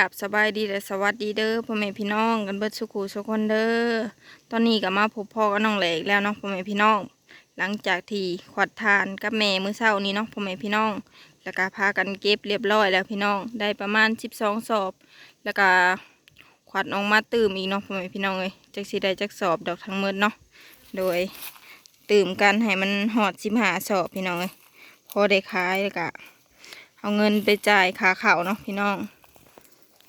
กับสบายดีและสวัสดีเด้อพ่อแม่พี่น้องกันเบิดสุขุสุกคนเด้อตอนนี้ก็มาพบพ่อกับน้องแหลกแล้วเนาะพ่อแม่พี่น้อง หลังจากที่ขวัดทานกับแม่มื้อเช้านี้เนาะพ่อแม่พี่น้อง แล้วก็พากันเก็บเรียบร้อยแล้วพี่น้องได้ประมาณ12สอบ แล้วก็ขวัดออกมาตื่มอีกเนาะพ่อแม่พี่น้องเอ้ยจักสิได้จักสอบดอกทั้งหมดเนาะโดยตื่มกันให้มันหอด15สอบพี่น้องเอ้ยพอได้ขายแล้วก็เอาเงินไปจ่ายค่าข้าเนาะพี่น้อง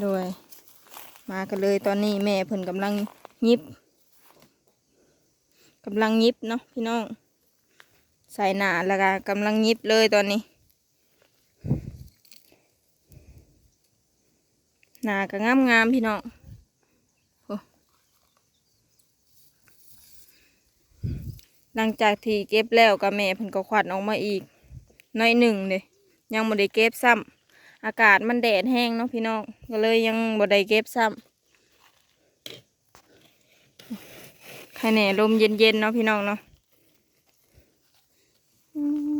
โดย มากันเลยตอนนี้แม่เพิ่นกำลังยิบกำลังยิบเนาะพี่น้อง ใส่หนาแล้วก็กำลังยิบเลยตอนนี้ หนาก็งามงามๆพี่น้องหลังจากที่เก็บแล้วก็แม่เพิ่นก็ขวัดออกมาอีกน้อยหนึ่งเลยยังบ่ได้เก็บซ้ำ อากาศมันแดดแห้งเนาะพี่น้องก็เลยยังบ่ได้เก็บซ้ำใครแหน่ลมเย็นๆเนาะพี่น้องเนาะอืม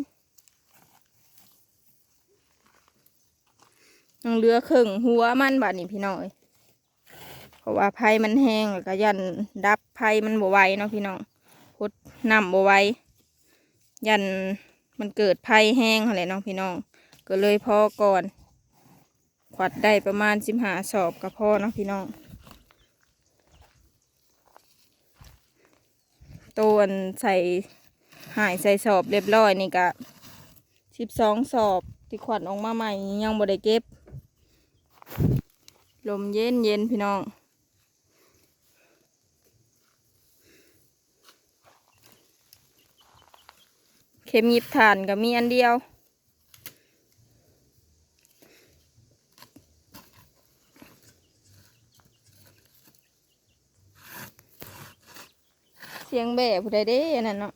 ยังเหลือครึ่งหัวมันบาดนี้พี่น้องเอ้ยเพราะว่าไผ่มันแห้งแล้วก็ยันดับไผ่มันบ่ไหวเนาะพี่น้องพดน้ำบ่ไหวยันมันเกิดไผ่แห้งอะไรเนาะพี่น้องก็เลยพอก่อน ขวัดได้ประมาณสิบหาสอบก็พอเนาะพี่น้องตัวใส่หายใส่สอบเรียบร้อยนี่ก็สิบสองสอบที่ขวัดออกมาใหม่ยังบ่ได้เก็บ ลมเย็นเย็นพี่น้องเข็มยิบฐานก็มีอันเดียว สียงแบ่ผู้ใดเด้อันนั้นเนาะ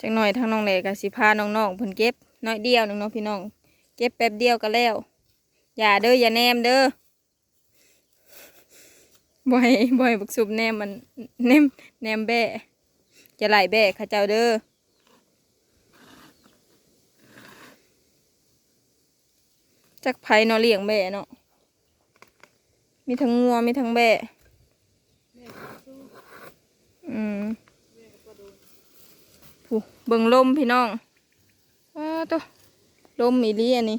จังหน่อยทางน้องแหลกสิพาน้องๆเพิ่นเก็บน้อยเดียวหนึงเนาะพี่น้อง เก็บแป๊บเดียวก็แล้ว อย่าเด้ออย่าแนมเด้อบ่อยบ่อยบักสุบแนมมันแนมแนมแบ่จะไหลแบ่ข้าเจ้าเด้อ จักไผเนาะเลี้ยงแบะเนาะมีทั้งงัวมีทั้งแบะอืมผู้เบิ่งลมพี่น้องว้าตัวลมมีเลีอันนี้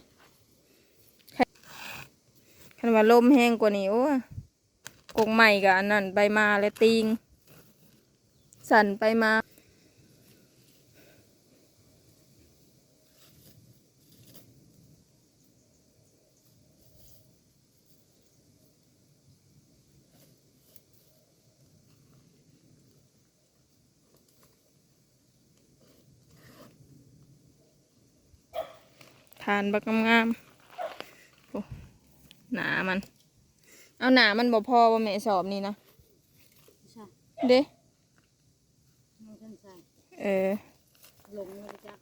คันว่าลมแห้งกว่านี้โอ้กงใหม่กับอันนั้นใบมาและติงสั่นไปมา ทานบักงามๆโอ้หนามัน เอาหนามันบ่พอว่าแม่สอบนี่นะใช่เด้ไม่ทันใส่เออลงเลยจ้ะ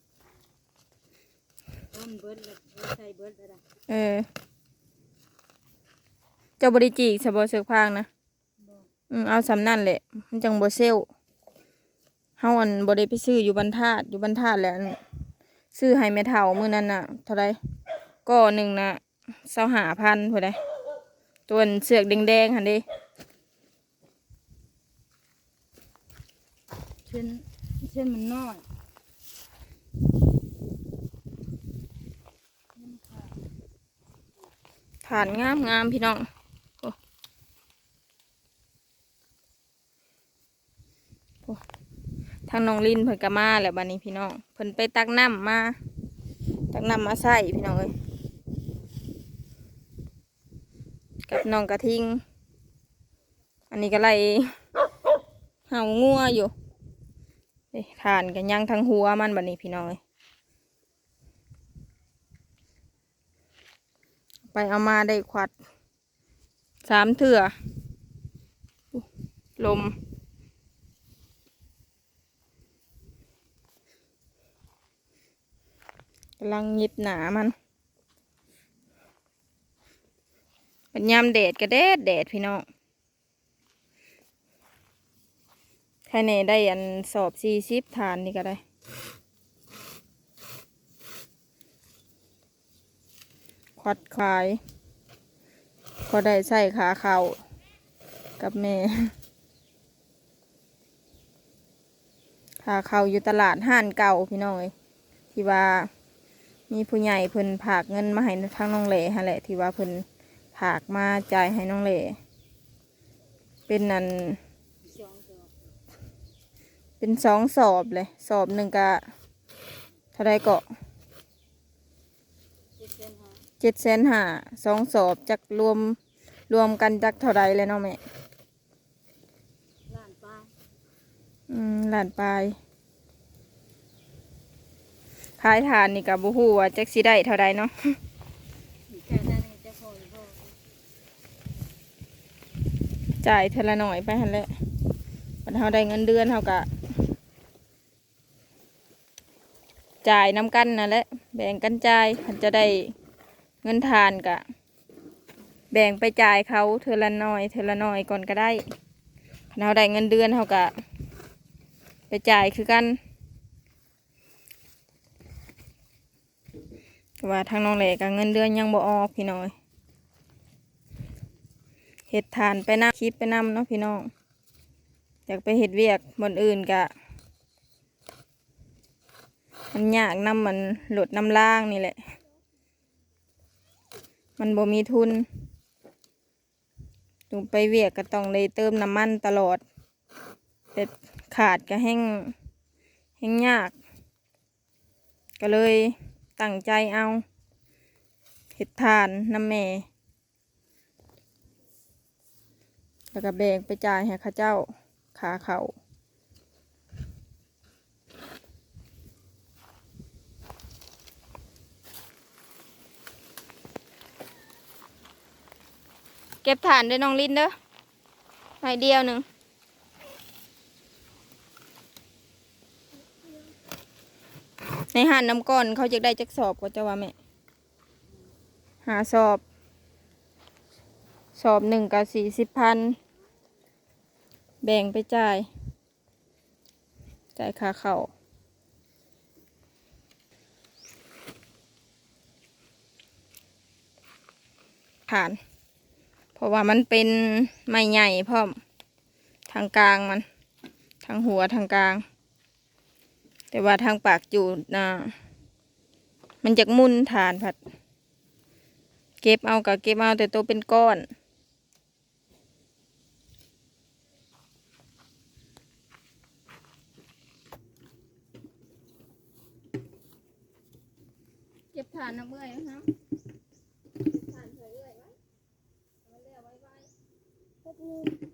ต้นเบิร์ดเลยใส่เบิร์ดเลยนะเออเจ้าบริจีกสบเสือกพางนะบอกอืมเอาสำนั่นแหละ มันจังบ่เซลเฮาอันบ่ได้ไปซื้ออยู่บรรทัดอยู่บรรทัดแหละอัน ซื้อให้แม่เฒ่ามื้อนั้นน่ะ เท่าไรก็หนึ่งน่ะเสาหาพันผู้ใดตัวอันเสือกแดงๆหั่นเด้เช่นเช่นมันน้อยฐานงามงามพี่น้องโอ้โอ้ ทางน้องลินเพิ่นก็มาแล้วบัดนี้พี่น้องเพิ่นไปตักน้ำมา ตักน้ำมาใส่พี่น้องเอ้ยกับน้องกระทิง อันนี้ก็ไล่เห่างัวอยู่เอ้ยฐานกันยังทั้งหัวมันบัดนี้พี่น้องเอ้ยไปเอามาได้ขวัดสามเถื่อลม กำลังหยิบหนามันเป็นยามแดดก็แดดแดดพี่น้องแถภายในได้อันสอบสี่สิบฐานนี่ก็ได้ ควัดขายพอได้ใส่ขาเข่ากับแม่ขาเข่าอยู่ตลาดห้านเก่าพี่น้องเอ้ยที่ว่า มีผู้ใหญ่เพิ่นผากเงินมาให้ทางน้องเหล่ฮะแหละ ที่ว่าเพิ่นผากมาจ่ายให้น้องเหล่เป็นนันสองดอกเป็นสองสอบเลย สอบหนึ่งกะเท่าไรเกาะเจ็ดเส้นหาเจ็ดแสนห้าสองสอบจักรวมรวมกันจักเท่าไรเลยเนาะแม่ล้านป้าอืมล้านปลาย ขายทานนี่กับบูฮูว่าจักสิได้เท่าไรเนาะจ่ายเทละหน่อยไปหันแหละบัดเฮาได้เงินเดือนเฮากะจ่ายน้ำกันนั่นแหละแบ่งกันจ่ายคันจะได้เงินทานกะ แบ่งไปจ่ายเขาเทละหน่อยเทละหน่อยก่อนก็ได้เฮาได้เงินเดือนเฮากะ ไปจ่ายคือกันแต่ ว่าทางน้องเหลกเงินเดือนยังบ่ออกพี่น้อยเห็ดทานไปนำคลิปไปนำเนาะพี่น้องอยากไปเห็ดเวียกบนอื่นกะ มันยากนำมันหลดน้ำล่างนี่แหละ มันบ่มีทุนตูไปเวียกก็ต้องเลยเติมน้ำมันตลอด แต่ขาดก็แห้งแห้งยาก ก็เลย ตั้งใจเอาเห็ดทานน้ำแม่แล้วก็แบ่งไปจ่ายให้ข้าเจ้าขาเขาเก็บฐานด้วยน้องลินเด้อหน่อยเดียวหนึ่ง ในหานน้ำก้อนเขาจะได้จักสอบก็จะว่าแม่ หาสอบ สอบหนึ่งกับสี่สิบพัน แบ่งไปจ่าย จ่ายค่าเข้าผ่าน เพราะว่ามันเป็นไม้ใหญ่พร้อมทางกลางมัน ทางหัวทางกลาง แต่ว่าทางปากจูดนะมันจะมุนฐานผัด เก็บเอากับเก็บเอาแต่ตัวเป็นก้อนเก็บฐานน้ำเมื่อยนะฐานเฉยเลยไว้เอาเรียไว้ไว้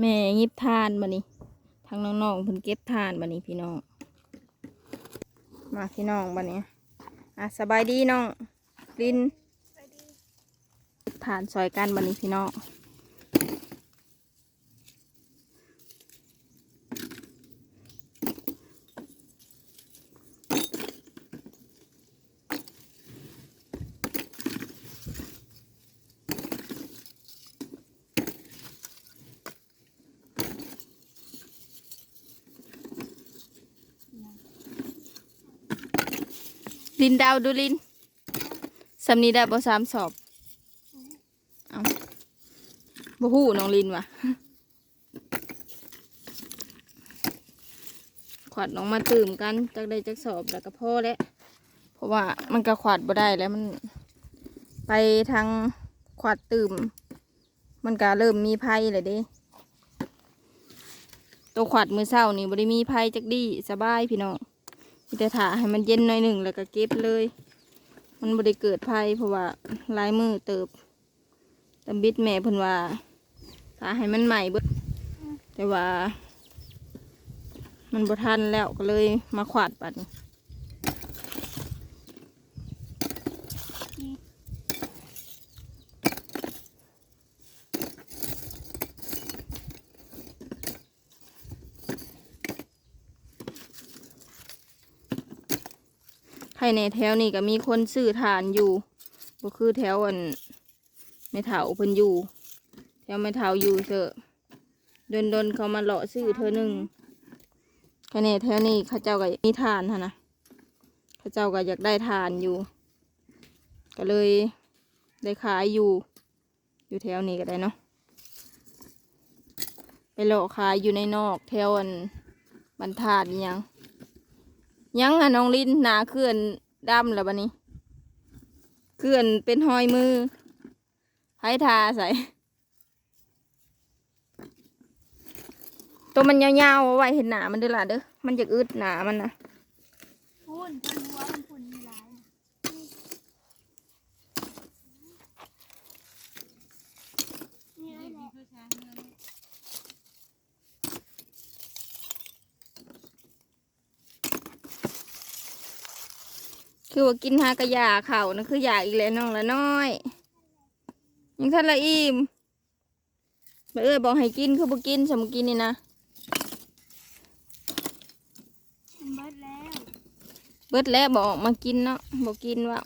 แม่ยิบทานบันี้ทางน้องๆเพิ่นเก็บทานบันี้พี่น้อง มาพี่น้องบันี้อะสบายดีน้องลินทานซอยกันบันี้พี่น้อง ลินดาวดูลินสำนีได้บ่สามสอบเอาบ่ฮู้น้องลินวะขวัดน้องมาตื่มกันจักได้จักสอบแล้วก็พ่อแล้วเพราะว่ามันก็ขวัดบ่ได้แล้วมัน ไปทางขวัดตื่ม มันก็เริ่มมีภัยเลยเด้ตัวขวัดมือเศร้านี่บ่ได้มีภัยจักดีสบายพี่น้อง แต่ถาให้มันเย็นหน่อยหนึ่งแล้วก็เก็บเลย มันบ่ได้เกิดภัยเพราะว่าลายมือเติบตำบิดแม่เพิ่นว่าถาให้มันใหม่เบิดแต่ว่า มันบ่ทันแล้วก็เลยมาขวาดปัด นี้ในแถวนี้ก็มีคนซื้อทานอยู่ก็คือแถวอันไม่เถาเพิ่นอยู่ แถวไม่เถาอยู่เถอะดนดนๆเขามาเลาะซื้อเธอหนึ่งใครในแถวนี้เขาเจ้าก็มีทานฮะนะเขาเจ้าก็อยากได้ทานอยู่ ก็เลยได้ขายอยู่ อยู่แถวนี้ก็ได้เนาะไปเลาะขายอยู่ในนอกแถวอันบรรทัดยัง ยังอะน้องลินหนาเคลื่อนดำแล้วบันนี้เคลื่อนเป็นหอยมือให้ทาใส่ ตัวมันยาวๆเอาไว้เห็นหนามันเด้อล่ะเด้อมันจะอึดหนามันนะ พุ่นพุ่นหัวมันพุ่นมีหลายนี่แหละ คือว่ากินหากระยาเข่านะคืออยากอีกแล้วน้องละน้อยยังท่านละอิ่มไปเอ้ยบอกให้กินคือบ่กินสมกินนี่นะมันเบิดแล้วเบิดแล้วบอกมากินเนาะบอกกินว่า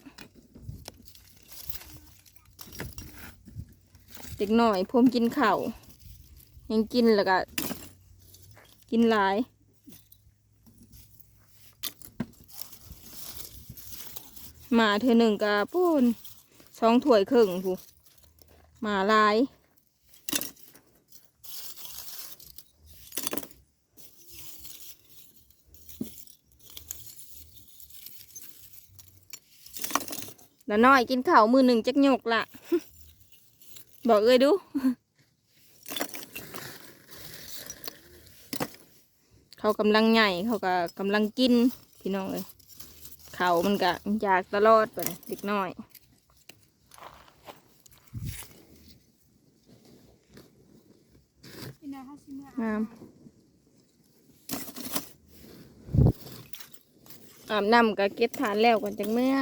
เด็กหน่อยพมกินข้าวยังกินแล้วก็กินหลาย มาเธอหนึ่งกับพูนสองถ้วยครึ่งผู้มาลายแล้วน้อยกินข้าวมือหนึ่งจักหยกละบอกเอ้ยดูเขากำลังใหญ่เขาก็กำลังกินพี่น้องเอ้ย เขามันก็อยากตลอดไปเด็กน้อยพี่น้าเขาสิเมื่องามอาบน้ำก็เก็บทานแล้วก่อนจังเมื่อ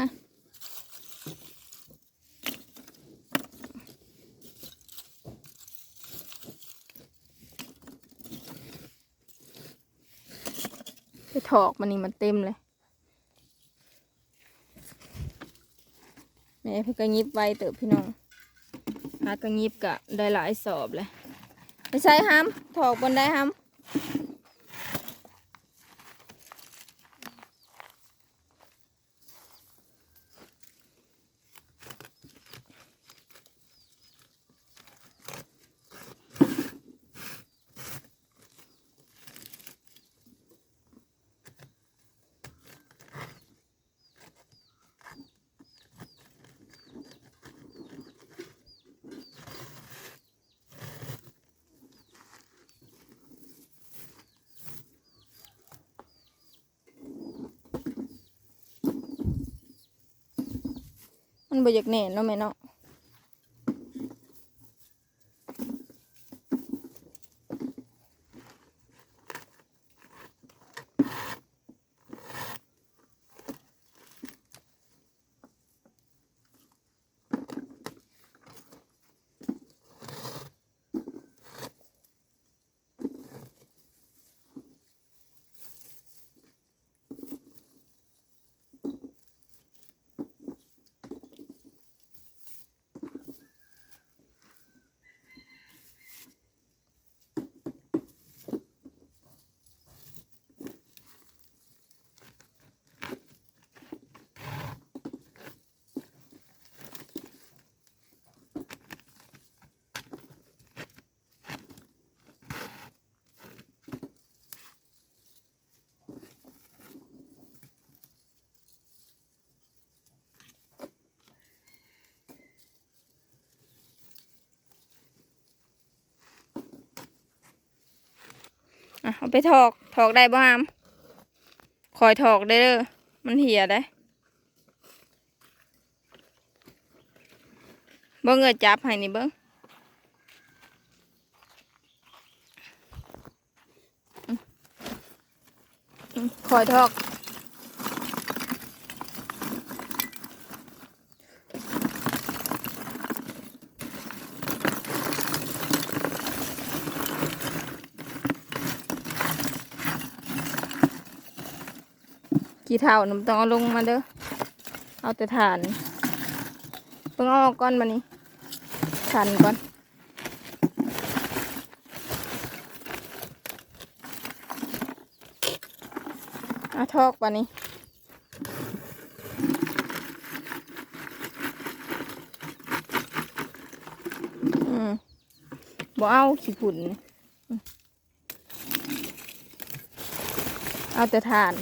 ไปถอกมันนี่มันเต็มเลย นี่เพื่อกระยิบไว้เติบพี่น้องหากระยิบกะได้หลายสอบเลยไม่ใช่ห้ามถอกบนได้ห้าม มันบ่อยากแน่นเนาะแม่เนาะ อะเอาไปถอกถอกได้บ่ฮามคอยถอกได้เด้อมันเหี่ยได้เบิ่งเอ้ยจับให้นี่เบิ่งคอยถอก กี่เท่าน้ำต้องเอาลงมาเด้อ เอาแต่ฐานเพิ่งเอาก้อนมานี่ฐานก่อนเอาทอกปะนี่อืมบ่เอาขี้ฝุ่นเอาแต่ฐาน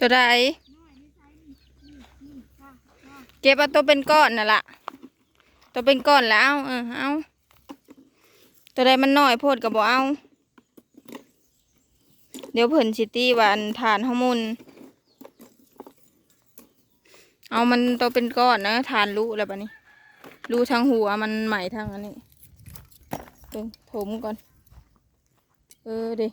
ตัวใดเก็บเอาตัวเป็นก้อนน่ะล่ะ ตัวเป็นก้อนแล้ว เออเอาตัวใดมันน้อยโพดกับบ่เอา เดี๋ยวเพิ่นสิตี้วันฐานฮอร์โมนเอามันตัวเป็นก้อนนะฐานรูแล้วปะนี้รู้ทางหัวมันใหม่ทางอันนี้เบิ่งถมก่อน เออเดิ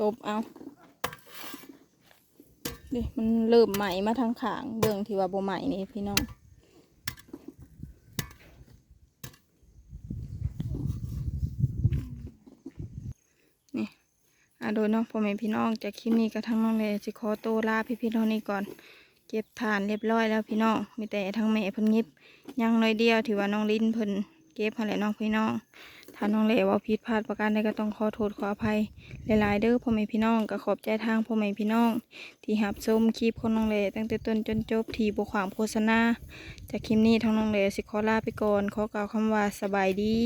ตบเอาเดิมันเริ่มใหม่มาทางขางเบื้องที่ว่าโบใหม่นี่พี่น้องนี่อะโดยน้องพ่อแม่พี่น้องจากคลิปนี้กับทั้งน้องเลยสิขอตัวลาพี่พี่ๆเท่านี้ก่อน เก็บทานเรียบร้อยแล้วพี่น้องมีแต่ทั้งแม่เพิ่นยิบยังน้อยเดียวที่ว่าน้องลิ้นเพิ่นเก็บให้แหละน้องพี่น้อง ถ้าน้องเลว่าผิดพลาดประการใดก็ต้องขอโทษขออภัยหลายๆเด้อพ่อแม่พี่น้องก็ขอบใจทางพ่อแม่พี่น้อง ที่หับชมคลิปของน้องเลตั้งแต่ต้นจนจบที่บความโฆษณาจากคลิปนี้ทั้งน้องเลสิขอลาไปก่อนขอกล่าวคำว่าสบายดี